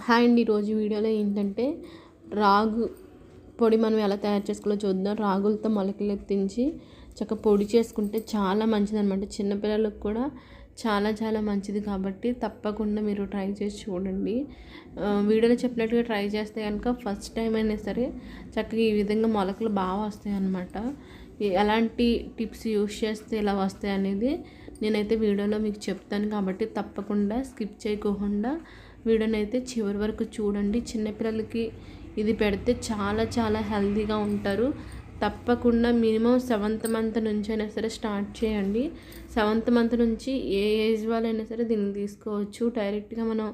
Hi అండి ఈరోజు వీడియోలో ఏంటంటే రాగు పొడి మనం ఎలా తయారు చేసుకోవాలో చూద్దాం. రాగులతో మొలకలు ఎత్తించి చక్కగా పొడి చేసుకుంటే చాలా మంచిది అనమాట చిన్నపిల్లలకు కూడా చాలా చాలా మంచిది కాబట్టి తప్పకుండా మీరు ట్రై చేసి చూడండి. వీడియోలో చెప్పినట్టుగా ట్రై చేస్తే కనుక ఫస్ట్ టైం అయినా సరే చక్కగా ఈ విధంగా మొలకలు బాగా వస్తాయి అన్నమాట ఎలాంటి టిప్స్ యూస్ చేస్తే ఇలా వస్తాయి అనేది నేనైతే వీడియోలో మీకు చెప్తాను కాబట్టి తప్పకుండా స్కిప్ చేయకోకుండా వీడియోని అయితే చివరి వరకు చూడండి. చిన్నపిల్లలకి ఇది పెడితే చాలా చాలా హెల్తీగా ఉంటారు. తప్పకుండా మినిమం సెవెంత్ మంత్ నుంచి అయినా సరే స్టార్ట్ చేయండి. సెవెంత్ మంత్ నుంచి ఏ ఏజ్ వాళ్ళైనా సరే దీన్ని తీసుకోవచ్చు. డైరెక్ట్గా మనం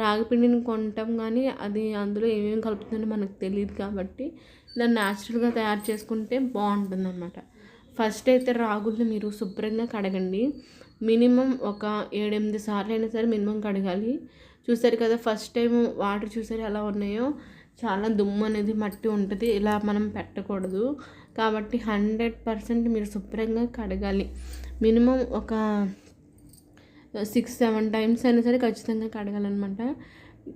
రాగిపిండిని కొంటాం కానీ అది అందులో ఏమేమి కలుపుతుందో మనకు తెలియదు కాబట్టి దాన్ని న్యాచురల్గా తయారు చేసుకుంటే బాగుంటుంది అనమాట ఫస్ట్ అయితే రాగుల్ని మీరు శుభ్రంగా కడగండి. మినిమం ఒక ఏడెనిమిది సార్లు అయినా సరే మినిమం కడగాలి. చూసారు కదా ఫస్ట్ టైం వాటర్ చూసారు ఎలా ఉన్నాయో? చాలా దుమ్ము అనేది మట్టి ఉంటుంది ఇలా మనం పెట్టకూడదు. కాబట్టి హండ్రెడ్ పర్సెంట్ మీరు శుభ్రంగా కడగాలి. మినిమం ఒక సిక్స్ సెవెన్ టైమ్స్ అయినా సరే ఖచ్చితంగా కడగాలన్నమాట.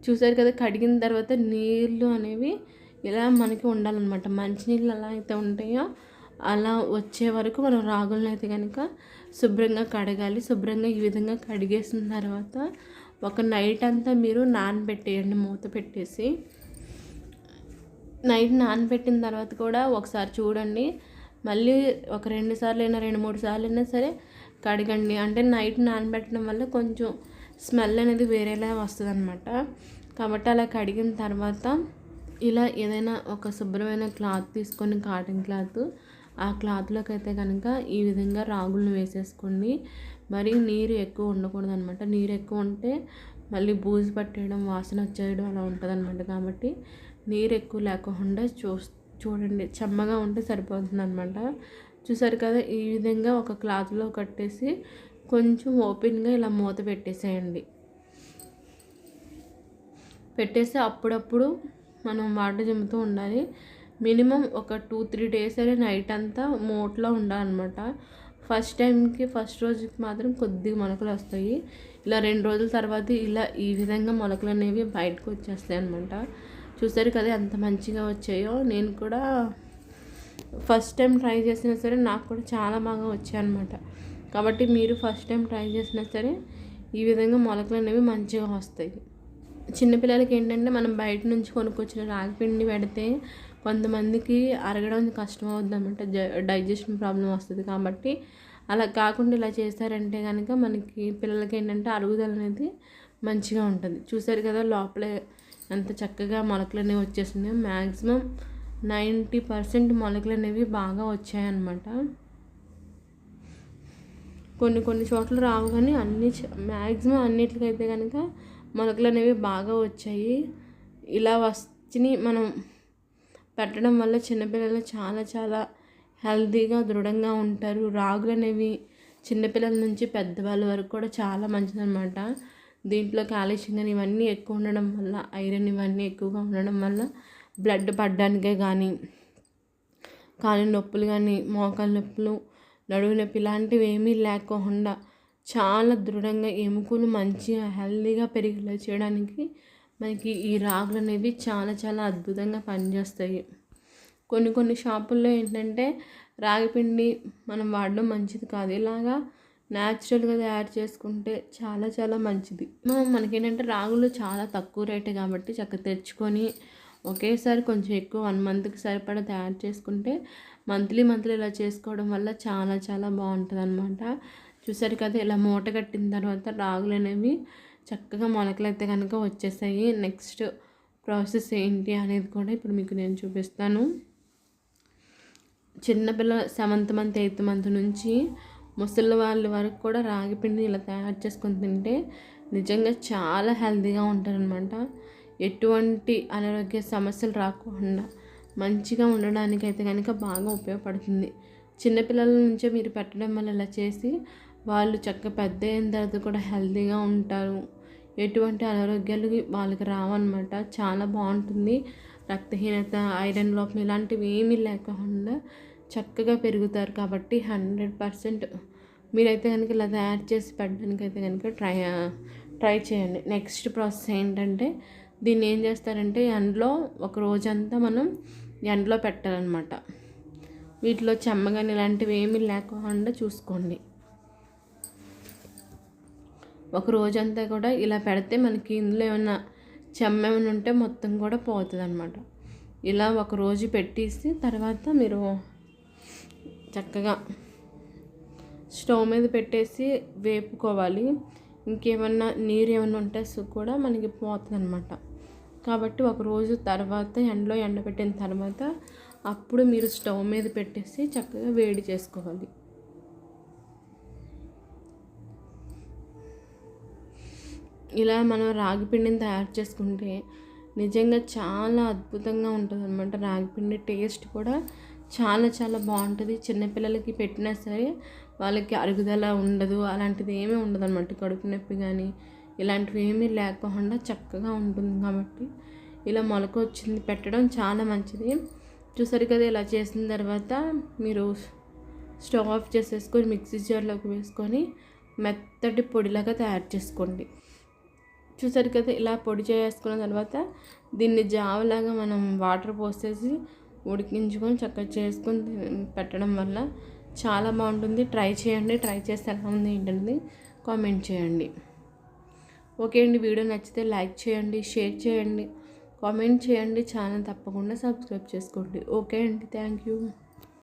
చూసారు కదా కడిగిన తర్వాత నీళ్ళు అనేవి ఇలా మనకి ఉండాలన్నమాట. మంచినీళ్ళు ఎలా అయితే ఉంటాయో అలా వచ్చే వరకు మనం రాగులను అయితే కనుక శుభ్రంగా కడగాలి. శుభ్రంగా ఈ విధంగా కడిగేసిన తర్వాత ఒక నైట్ అంతా మీరు నానబెట్టేయండి మూత పెట్టేసి. నైట్ నానబెట్టిన తర్వాత కూడా ఒకసారి చూడండి. మళ్ళీ ఒక రెండు సార్లు అయినా రెండు మూడు సార్లు అయినా సరే కడగండి. అంటే నైట్ నానబెట్టడం వల్ల కొంచెం స్మెల్ అనేది వేరేలా వస్తుంది అనమాట కాబట్టి అలా కడిగిన తర్వాత ఇలా ఏదైనా ఒక శుభ్రమైన క్లాత్ తీసుకొని కాటన్ క్లాత్ ఆ క్లాత్లోకి అయితే కనుక ఈ విధంగా రాగులను వేసేసుకోండి. మరి నీరు ఎక్కువ ఉండకూడదు అనమాట నీరు ఎక్కువ ఉంటే మళ్ళీ బూజు పట్టేయడం వాసన వచ్చేయడం అలా ఉంటుంది అనమాట కాబట్టి నీరు ఎక్కువ లేకుండా చూ చూడండి. చెమ్మగా ఉంటే సరిపోతుంది అనమాట చూసారు కదా ఈ విధంగా ఒక క్లాత్లో కట్టేసి కొంచెం ఓపెన్గా ఇలా మూత పెట్టేసేయండి. పెట్టేసి అప్పుడప్పుడు మనం వాటర్ చెమ్ముతూ ఉండాలి. మినిమం ఒక టూ త్రీ డేస్ అయినా నైట్ అంతా మూట్లో ఉండాలన్నమాట ఫస్ట్ టైంకి ఫస్ట్ రోజుకి మాత్రం కొద్దిగా మొలకలు వస్తాయి. ఇలా రెండు రోజుల తర్వాత ఇలా ఈ విధంగా మొలకలు అనేవి బయటకు వచ్చేస్తాయి అనమాట చూసారు కదా ఎంత మంచిగా వచ్చాయో. నేను కూడా ఫస్ట్ టైం ట్రై చేసినా సరే నాకు కూడా చాలా బాగా వచ్చాయన్నమాట కాబట్టి మీరు ఫస్ట్ టైం ట్రై చేసినా సరే ఈ విధంగా మొలకలు అనేవి మంచిగా వస్తాయి. చిన్నపిల్లలకి ఏంటంటే మనం బయట నుంచి కొనుక్కొచ్చిన రాగి పిండి పెడితే కొంతమందికి అరగడం కష్టం అవుద్ది అనమాట డైజెషన్ ప్రాబ్లం వస్తుంది కాబట్టి. అలా కాకుండా ఇలా చేశారంటే కనుక మనకి పిల్లలకి ఏంటంటే అరుగుదల అనేది మంచిగా ఉంటుంది. చూసారు కదా లోపలే ఎంత చక్కగా మొలకలు అనేవి వచ్చేసినాయి మ్యాక్సిమం నైంటీ పర్సెంట్ మొలకలు అనేవి బాగా వచ్చాయన్నమాట. కొన్ని కొన్ని చోట్ల రావు కానీ అన్ని మ్యాక్సిమం అన్నిటికైతే కనుక మొలకలు అనేవి బాగా వచ్చాయి. ఇలా వచ్చి మనం పెట్టడం వల్ల చిన్నపిల్లలు చాలా చాలా హెల్తీగా దృఢంగా ఉంటారు. రాగులు అనేవి చిన్నపిల్లల నుంచి పెద్దవాళ్ళ వరకు కూడా చాలా మంచిదన్నమాట. దీంట్లో కాల్షియం కానీ ఇవన్నీ ఎక్కువ ఉండడం వల్ల ఐరన్ ఇవన్నీ ఎక్కువగా ఉండడం వల్ల బ్లడ్ పడడానికే కానీ కాలు నొప్పులు కానీ మోకాలు నొప్పులు నడువు నొప్పి ఇలాంటివి ఏమీ లేకుండా చాలా దృఢంగా ఎముకలు మంచిగా హెల్తీగా పెరిగేలా చేయడానికి మనకి ఈ రాగులు అనేవి చాలా చాలా అద్భుతంగా పనిచేస్తాయి. కొన్ని కొన్ని షాపుల్లో ఏంటంటే రాగిపిండి మనం వాడడం మంచిది కాదు. ఇలాగా న్యాచురల్గా తయారు చేసుకుంటే చాలా చాలా మంచిది. మనం మనకేంటంటే రాగులు చాలా తక్కువ రేటే కాబట్టి చక్కగా తెచ్చుకొని ఒకేసారి కొంచెం ఎక్కువ వన్ మంత్కి సరిపడా తయారు చేసుకుంటే మంత్లీ మంత్లీ ఇలా చేసుకోవడం వల్ల చాలా చాలా బాగుంటుంది అనమాట చూసారు కదా ఇలా మూట కట్టిన తర్వాత రాగులు అనేవి చక్కగా మొలకలు అయితే కనుక వచ్చేసాయి. నెక్స్ట్ ప్రాసెస్ ఏంటి అనేది కూడా ఇప్పుడు మీకు నేను చూపిస్తాను. చిన్నపిల్ల సెవెంత్ మంత్ ఎయిత్ మంత్ నుంచి ముసలి వాళ్ళ వరకు కూడా రాగి పిండిని ఇలా తయారు చేసుకొని తింటే నిజంగా చాలా హెల్తీగా ఉంటారనమాట ఎటువంటి అనారోగ్య సమస్యలు రాకుండా మంచిగా ఉండడానికి అయితే కనుక బాగా ఉపయోగపడుతుంది. చిన్నపిల్లల నుంచే మీరు పెట్టడం వల్ల ఇలా చేసి వాళ్ళు చక్కగా పెద్ద అయిన తర్వాత కూడా హెల్తీగా ఉంటారు. ఎటువంటి అనారోగ్యాలు వాళ్ళకి రావన్నమాట. చాలా బాగుంటుంది. రక్తహీనత ఐరన్ లోపం ఇలాంటివి ఏమీ లేకుండా చక్కగా పెరుగుతారు కాబట్టి హండ్రెడ్ పర్సెంట్ మీరైతే కనుక ఇలా తయారు చేసి పెట్టడానికి అయితే కనుక ట్రై ట్రై చేయండి. నెక్స్ట్ ప్రాసెస్ ఏంటంటే దీన్ని ఏం చేస్తారంటే ఎండలో ఒక రోజంతా మనం ఎండలో పెట్టాలన్నమాట. వీటిలో చెమ్మగాని ఇలాంటివి ఏమీ లేకుండా చూసుకోండి. ఒక రోజంతా కూడా ఇలా పెడితే మనకి ఇందులో ఏమైనా చెమ్మ ఏమైనా ఉంటే మొత్తం కూడా పోతుంది అనమాట ఇలా ఒక రోజు పెట్టేసి తర్వాత మీరు చక్కగా స్టవ్ మీద పెట్టేసి వేపుకోవాలి. ఇంకేమన్నా నీరు ఏమైనా ఉంటే కూడా మనకి పోతుంది అనమాట కాబట్టి ఒక రోజు తర్వాత ఎండలో ఎండబెట్టిన తర్వాత అప్పుడు మీరు స్టవ్ మీద పెట్టేసి చక్కగా వేడి చేసుకోవాలి. ఇలా మనం రాగి పిండిని తయారు చేసుకుంటే నిజంగా చాలా అద్భుతంగా ఉంటుంది అనమాట రాగిపిండి టేస్ట్ కూడా చాలా చాలా బాగుంటుంది. చిన్నపిల్లలకి పెట్టినా సరే వాళ్ళకి అరుగుదల ఉండదు అలాంటిది ఏమీ ఉండదు అనమాట కడుపు నొప్పి కానీ ఇలాంటివి ఏమీ లేకుండా చక్కగా ఉంటుంది కాబట్టి ఇలా మొలక వచ్చింది పెట్టడం చాలా మంచిది. చూసారు కదా ఇలా చేసిన తర్వాత మీరు స్టవ్ ఆఫ్ చేసేసుకొని మిక్సీ జార్లోకి వేసుకొని మెత్తటి పొడిలాగా తయారు చేసుకోండి. చూసారు కదా ఇలా పొడి చేసుకున్న తర్వాత దీన్ని జావలాగా మనం వాటర్ పోసేసి ఉడికించుకొని చక్కగా చేసుకొని పెట్టడం వల్ల చాలా బాగుంటుంది. ట్రై చేయండి. ట్రై చేస్తే ఎలా ఉంది ఏంటంటే కామెంట్ చేయండి. ఓకే అండి. వీడియో నచ్చితే లైక్ చేయండి షేర్ చేయండి కామెంట్ చేయండి. ఛానల్ తప్పకుండా సబ్స్క్రైబ్ చేసుకోండి. ఓకే అండి. Thank you.